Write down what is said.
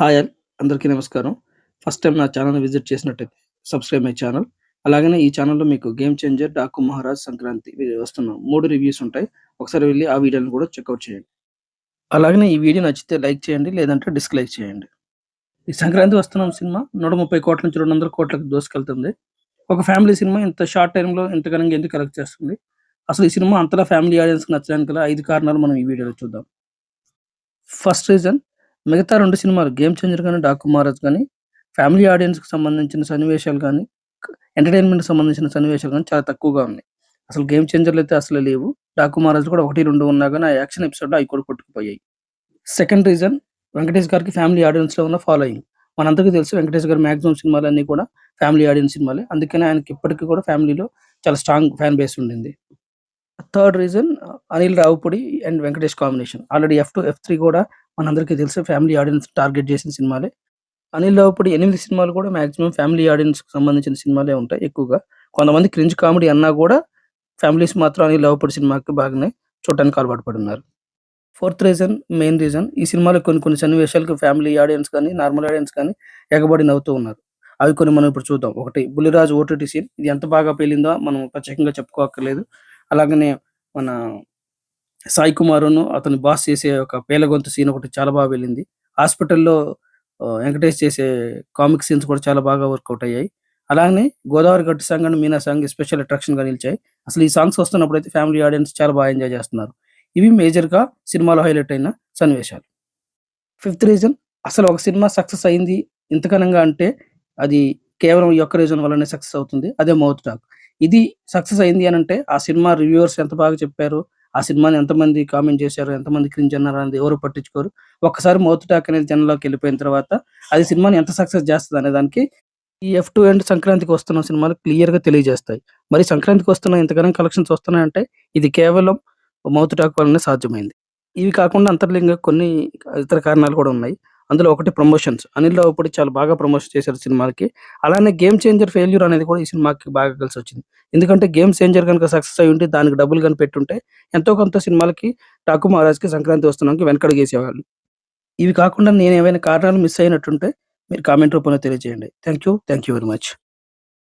Hi అందరికీ నమస్కారం. First time నా ఛానల్ విజిట్ చేసినట్టయితే సబ్‌స్క్రైబ్ మై ఛానల్. అలాగనే ఈ ఛానల్లో మీకు 'గేమ్ చేంజర్', 'డాకు మహారాజ్', 'సంక్రాంతి' వస్తున్నాం మూడు రివ్యూస్ ఉంటాయి. ఒకసారి వెళ్ళి ఆ వీడియోని కూడా చెక్అవుట్ చేయండి. అలాగనే ఈ వీడియో నచ్చితే లైక్ చేయండి. లేదంటే డిస్‌లైక్ చేయండి. ఈ 'సంక్రాంతి వస్తున్నాం' సినిమా నూట ముప్పై కోట్ల నుంచి రెండు వందల కోట్లకు దోసుకెళ్తుంది ఒక ఫ్యామిలీ సినిమా ఇంత షార్ట్ టైంలో ఇంత ఘనంగా ఎందుకు కలెక్ట్ చేస్తుంది? అసలు ఈ సినిమా అంతలా ఫ్యామిలీ ఆడియన్స్‌కి నచ్చడానికి గల ఐదు కారణాలు మనం ఈ వీడియోలో చూద్దాం. ఫస్ట్ రీజన్ మిగతా రెండు సినిమాలు 'గేమ్ చేంజర్' కానీ 'డాకు మహారాజ్' కానీ ఫ్యామిలీ ఆడియన్స్‌కి సంబంధించిన సన్నివేశాలు కానీ ఎంటర్‌టైన్‌మెంట్‌కి సంబంధించిన సన్నివేశాలు కానీ చాలా తక్కువగా ఉన్నాయి. అసలు 'గేమ్ చేంజర్లు అయితే అసలు లేవు. 'డాకు మహారాజ్' కూడా 1, 2 ఉన్నా కానీ ఆ యాక్షన్ ఎపిసోడ్‌లో అవి కూడా కొట్టుకుపోయాయి. సెకండ్ రీజన్ వెంకటేష్ గారికి ఫ్యామిలీ ఆడియన్స్‌లో ఉన్న ఫాలోయింగ్. మనందరికీ తెలుసు వెంకటేష్ గారి సినిమాలు సినిమాలన్నీ కూడా ఫ్యామిలీ ఆడియన్స్ సినిమాలే. అందుకనే ఆయనకి ఇప్పటికి కూడా ఫ్యామిలీలో చాలా స్ట్రాంగ్ ఫ్యాన్ బేస్ ఉండింది. Third reason Anil Ravipudi and Venkatesh combination. Already 'F two, ఎఫ్3' కూడా మనందరికీ తెలుసు ఫ్యామిలీ ఆడియన్స్ టార్గెట్ చేసిన సినిమాలే. అనిల్ రావిపూడి 8 సినిమాలు కూడా మాక్సిమం ఫ్యామిలీ ఆడియన్స్‌కి సంబంధించిన సినిమాలే ఉంటాయి ఎక్కువగా. కొంతమంది క్రింజ్ కామెడీ అన్నా కూడా ఫ్యామిలీస్ మాత్రం అనిల్ రావిపూడి సినిమాకి బాగానే చూడటానికి అలవాటు పడున్నారు. ఫోర్త్ రీజన్ మెయిన్ రీజన్ ఈ సినిమాలో కొన్ని కొన్ని సన్నివేశాలకు ఫ్యామిలీ ఆడియన్స్ కానీ, నార్మల్ ఆడియన్స్ కానీ ఎగబడి నవ్వుతూ ఉన్నారు. అవి కొన్ని మనం ఇప్పుడు చూద్దాం. ఒకటి 'బుల్లిరాజు' ఓటీటీ సీన్ ఇది ఎంత బాగా పేలిందో మనం ప్రత్యేకంగా చెప్పుకోక్కర్లేదు. అలాగనే మన సాయి కుమారును అతను బాస్ చేసే ఒక పేలగొంతు సీన్ ఒకటి చాలా బాగా వెళ్ళింది. హాస్పిటల్‌లో వెంకటేష్ చేసే కామిక్ సీన్స్ కూడా చాలా బాగా వర్కౌట్ అయ్యాయి. అలానే 'గోదావరి గట్టు song' and 'Meena' song special అట్రాక్షన్‌గా నిలిచాయి. అసలు ఈ సాంగ్స్ వస్తున్నప్పుడు అయితే ఫ్యామిలీ ఆడియన్స్ చాలా బాగా ఎంజాయ్ చేస్తున్నారు. ఇవి మేజర్‌గా సినిమాలో హైలైట్ అయిన సన్నివేశాలు. ఫిఫ్త్ రీజన్ అసలు ఒక సినిమా సక్సెస్ అయింది ఇంతకనంగా అంటే అది కేవలం ఈ ఒక్క రీజన్ వల్లనే సక్సెస్ అవుతుంది. అదే మౌత్ టాక్. ఇది సక్సెస్ అయింది అని అంటే ఆ సినిమా రివ్యూవర్స్ ఎంత బాగా చెప్పారు, ఆ సినిమాని ఎంతమంది కామెంట్ చేశారు, ఎంతమంది క్రింజ్ అన్నారు అనేది ఎవరు పట్టించుకోరు. ఒక్కసారి మౌత్ టాక్ అనేది జనంలోకి వెళ్ళిపోయిన తర్వాత అది సినిమాని ఎంత సక్సెస్ చేస్తుంది అనే దానికి ఈ ఎఫ్ టూ అండ్ 'సంక్రాంతికి వస్తున్న సినిమాలు క్లియర్‌గా తెలియజేస్తాయి. మరి 'సంక్రాంతికి వస్తున్న ఇంతగానో కలెక్షన్స్ వస్తున్నాయంటే ఇది కేవలం మౌత్ టాక్ వల్లనే సాధ్యమైంది. ఇవి కాకుండా అంతర్లింగ కొన్ని ఇతర కారణాలు కూడా ఉన్నాయి. అందులో ఒకటి ప్రమోషన్స్. అనిల్ రావుపూడి చాలా బాగా ప్రమోషన్ చేశారు సినిమాలకి. అలానే 'గేమ్ చేంజర్' ఫెయిల్యూర్ అనేది కూడా ఈ సినిమాకి బాగా కలిసి వచ్చింది ఎందుకంటే 'గేమ్ చేంజర్' కనుక సక్సెస్ అయ్యుంటే దానికి డబ్బులు కనుక పెట్టుంటే ఎంతో కొంత సినిమాలకి టాకు మహారాజ్‌కి', 'సంక్రాంతి వస్తున్నాం'కి వెనకడుగేసేవాళ్ళు. ఇవి కాకుండా నేను ఏవైనా కారణాలు మిస్ అయినట్టుంటే మీరు కామెంట్ రూపంలో తెలియజేయండి. Thank you. Thank you very much.